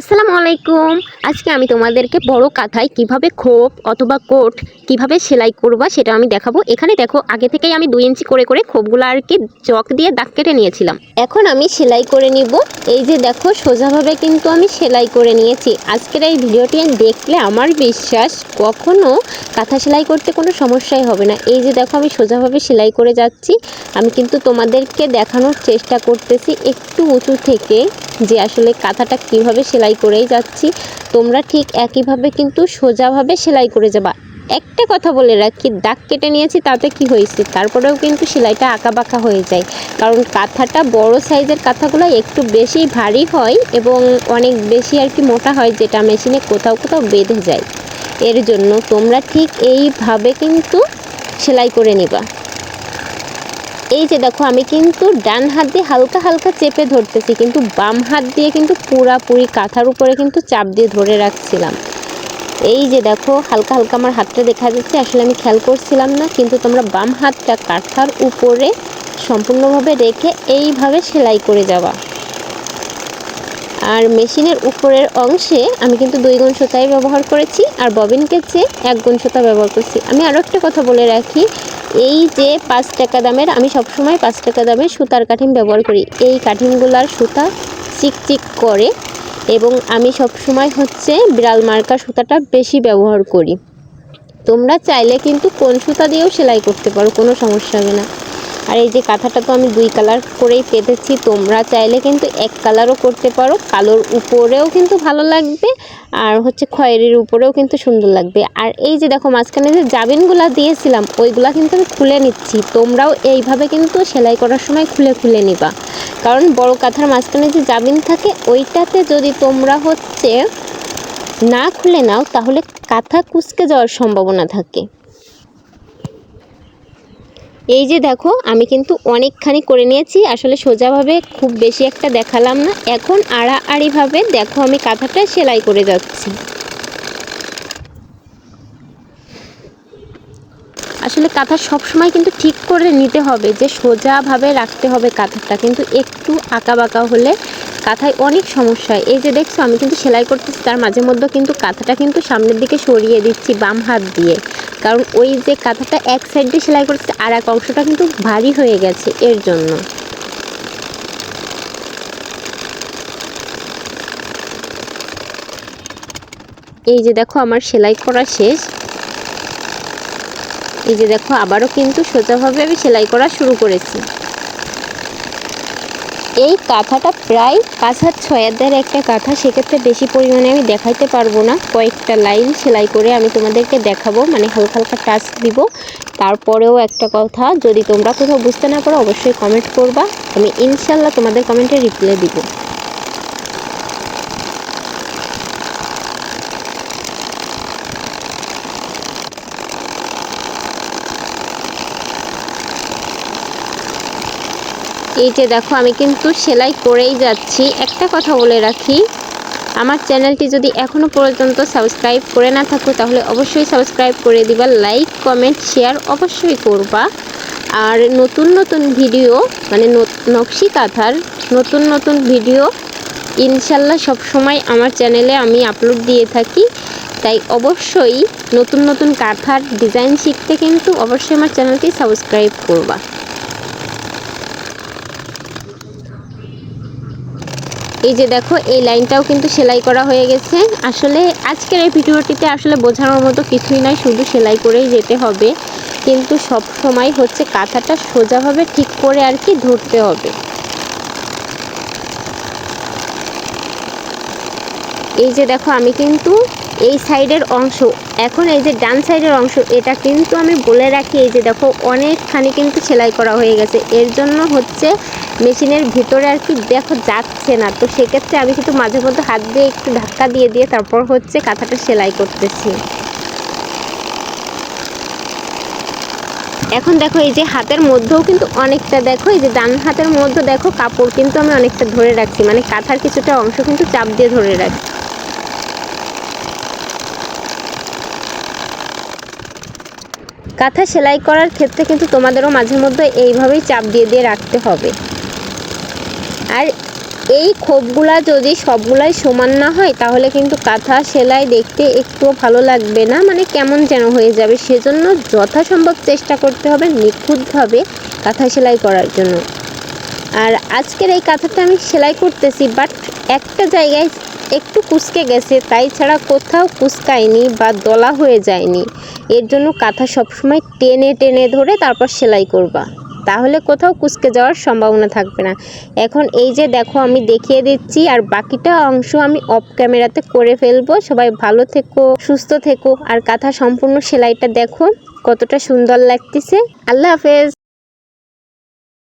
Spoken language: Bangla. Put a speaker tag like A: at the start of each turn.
A: আসসালামু আলাইকুম। আজকে আমি তোমাদেরকে বড় কাঁথায় কীভাবে খোপ অথবা কোট কীভাবে সেলাই করবা সেটা আমি দেখাবো। এখানে দেখো, আগে থেকেই আমি দুই ইঞ্চি করে করে খোপগুলো আর কি চক দিয়ে দাগ কেটে নিয়েছিলাম। এখন আমি সেলাই করে নিব। এই যে দেখো, সোজাভাবে কিন্তু আমি সেলাই করে নিয়েছি। আজকের এই ভিডিওটি দেখলে আমার বিশ্বাস কখনো কাঁথা সেলাই করতে কোনো সমস্যাই হবে না। এই যে দেখো, আমি সোজাভাবে সেলাই করে যাচ্ছি। আমি কিন্তু তোমাদেরকে দেখানোর চেষ্টা করতেছি একটু উঁচু থেকে। যে আসলে কাঁথাটা কীভাবে সেলাই করেই যাচ্ছি, তোমরা ঠিক একইভাবে কিন্তু সোজাভাবে সেলাই করে যাবা। একটা কথা বলে রাখি, দাগ কেটে নিয়েছি তাতে কি হয়েছে? তারপরেও কিন্তু সেলাইটা আঁকা বাঁকা হয়ে যায়। কারণ কাঁথাটা বড় সাইজের কাঁথাগুলো একটু বেশি ভারী হয় এবং অনেক বেশি আর কি মোটা হয় যেটা মেশিনে কোথাও কোথাও বেঁধে যায়। এর জন্য তোমরা ঠিক এইভাবে কিন্তু সেলাই করে নিবা। এই যে দেখো, আমি কিন্তু ডান হাত দিয়ে হালকা হালকা চেপে ধরতেছি, কিন্তু বাম হাত দিয়ে কিন্তু পুরাপুরি কাঁথার উপরে কিন্তু চাপ দিয়ে ধরে রাখছিলাম। এই যে দেখো, হালকা হালকা আমার হাতটা দেখা যাচ্ছে, আসলে আমি খেয়াল করছিলাম না, কিন্তু তোমরা বাম হাতটা কাঁথার উপরে সম্পূর্ণভাবে রেখে এইভাবে সেলাই করে যাওয়া আর মেশিনের উপরের অংশে আমি কিন্তু দুই গুণ সুতাই ব্যবহার করেছি, আর ববিনকে চেয়ে এক গুণ সুতা ব্যবহার করছি। আমি আরও একটা কথা বলে রাখি এই যে পাঁচ টাকা দামের, আমি সবসময় পাঁচ টাকা দামের সুতার কাঠিন ব্যবহার করি। এই কাঠিনগুলার সুতা চিকচিক করে এবং আমি সবসময় হচ্ছে বিড়াল মার্কা সুতাটা বেশি ব্যবহার করি। তোমরা চাইলে কিন্তু কোন সুতা দিয়েও সেলাই করতে পারো, কোনো সমস্যা হবে না। আর এই যে কাঁথাটা তো আমি দুই কালার করেই পেতেছি, তোমরা চাইলে কিন্তু এক কালারও করতে পারো। কালোর উপরেও কিন্তু ভালো লাগবে আর হচ্ছে খয়েরির উপরেও কিন্তু সুন্দর লাগবে। আর এই যে দেখো মাঝখানে যে জাবিনগুলা দিয়েছিলাম, ওইগুলা কিন্তু আমি খুলে নিচ্ছি। তোমরাও এইভাবে কিন্তু সেলাই করার সময় খুলে খুলে নিবা। কারণ বড় কাঁথার মাঝখানে যে জাবিন থাকে, ওইটাতে যদি তোমরা হচ্ছে না খুলে নাও, তাহলে কাঁথা কুচকে যাওয়ার সম্ভাবনা থাকে। এই যে দেখো, আমি কিন্তু অনেকখানি করে নিয়েছি। আসলে সোজাভাবে খুব বেশি একটা দেখালাম না। এখন আড়াআড়িভাবে দেখো আমি কাঁথাটা সেলাই করে যাচ্ছি। আসলে কাঁথা সবসময় কিন্তু ঠিক করে নিতে হবে যে সোজাভাবে রাখতে হবে কাঁথাটা। কিন্তু একটু আঁকা বাঁকা হলে কাঁথায় অনেক সমস্যা হয়। এই যে দেখছ, আমি কিন্তু সেলাই করতেছি, তার মাঝে মধ্যে কিন্তু কাঁথাটা কিন্তু সামনের দিকে সরিয়ে দিচ্ছি বাম হাত দিয়ে। কারণ ওই যে কাঁথাটা এক সাইড দিয়ে সেলাই করতেছে, আর এক অংশটা কিন্তু ভারী হয়ে গেছে এর জন্য। এই যে দেখো, আমার সেলাই করা শেষ। এই যে দেখো, আবারও কিন্তু সোজাভাবে আমি সেলাই করা শুরু করেছি। এই কাঁথাটা প্রায় পাঁচ হাত ছয় হাতের একটা কাঁথা, সেক্ষেত্রে বেশি পরিমাণে আমি দেখাইতে পারব না। কয়েকটা লাইন সেলাই করে আমি তোমাদেরকে দেখাবো মানে হালকা হালকা টাচ দিব। তারপরেও একটা কথা, যদি তোমরা কোথাও বুঝতে না পারো, অবশ্যই কমেন্ট করবা। আমি ইনশাল্লাহ তোমাদের কমেন্টে রিপ্লাই দিব। এই যে দেখো, আমি কিন্তু সেলাই করেই যাচ্ছি। একটা কথা বলে রাখি, আমার চ্যানেলটি যদি এখনও পর্যন্ত সাবস্ক্রাইব করে না থাকো, তাহলে অবশ্যই সাবস্ক্রাইব করে দিবা, লাইক, কমেন্ট, শেয়ার অবশ্যই করবা। আর নতুন নতুন ভিডিও মানে নকশি কাঁথার নতুন নতুন ভিডিও, ইনশাল্লাহ সবসময় আমার চ্যানেলে আমি আপলোড দিয়ে থাকি। তাই অবশ্যই নতুন নতুন কাঁথার ডিজাইন শিখতে কিন্তু অবশ্যই আমার চ্যানেলটি সাবস্ক্রাইব করবা। এই যে দেখো, এই লাইনটাও কিন্তু সেলাই করা হয়ে গেছে। আসলে আজকের এই ভিডিওটিতে আসলে বোঝানোর মতো কিছুই নয়, শুধু সেলাই করেই যেতে হবে। কিন্তু সব সময় হচ্ছে কাঁথাটা সোজাভাবে ঠিক করে আর কি ধরতে হবে। এই যে দেখো, আমি কিন্তু এই সাইডের অংশ এখন এই যে ডান সাইডের অংশ, এটা কিন্তু আমি বলে রাখি, এই যে দেখো অনেকখানি কিন্তু সেলাই করা হয়ে গেছে। এর জন্য হচ্ছে মেশিনের ভিতরে আর কি দেখো যাচ্ছে না। তো সেক্ষেত্রে আমি কিন্তু মাঝে মধ্যে হাত দিয়ে একটু ধাক্কা দিয়ে দিয়ে তারপর হচ্ছে কাঁথাটা সেলাই করতেছি। এখন দেখো এই যে হাতের মধ্যেও কিন্তু অনেকটা দেখো, এই যে ডান হাতের মধ্যে দেখো কাপড় কিন্তু আমি অনেকটা ধরে রাখছি। মানে কাঁথার কিছুটা অংশ কিন্তু চাপ দিয়ে ধরে রাখছি। কাঁথা সেলাই করার ক্ষেত্রে কিন্তু তোমাদেরও মাঝে মধ্যে এইভাবেই চাপ দিয়ে দিয়ে রাখতে হবে। আর এই খোপগুলা যদি সবগুলাই সমান না হয়, তাহলে কিন্তু কাঁথা সেলাই দেখতে একটুও ভালো লাগবে না। মানে কেমন যেন হয়ে যাবে। সেজন্য যথাসম্ভব চেষ্টা করতে হবে নিখুঁতভাবে কাঁথা সেলাই করার জন্য। আর আজকের এই কাঁথাটা আমি সেলাই করতেছি বাট একটা জায়গায় একটু কুচকে গেছে, তাই ছাড়া কোথাও কুচকায়নি বা দলা হয়ে যায়নি। এর জন্য কাঁথা সবসময় টেনে টেনে ধরে তারপর সেলাই করবা। তাহলে কোথাও কুচকে যাওয়ার সম্ভাবনা থাকবে না। এখন এই যে দেখো, আমি দেখিয়ে দিচ্ছি, আর বাকিটা অংশ আমি অফ ক্যামেরাতে করে ফেলব। সবাই ভালো থেকো, সুস্থ থেকো, আর কাঁথা সম্পূর্ণ সেলাইটা দেখো কতটা সুন্দর লাগতেছে। আল্লাহ হাফেজ।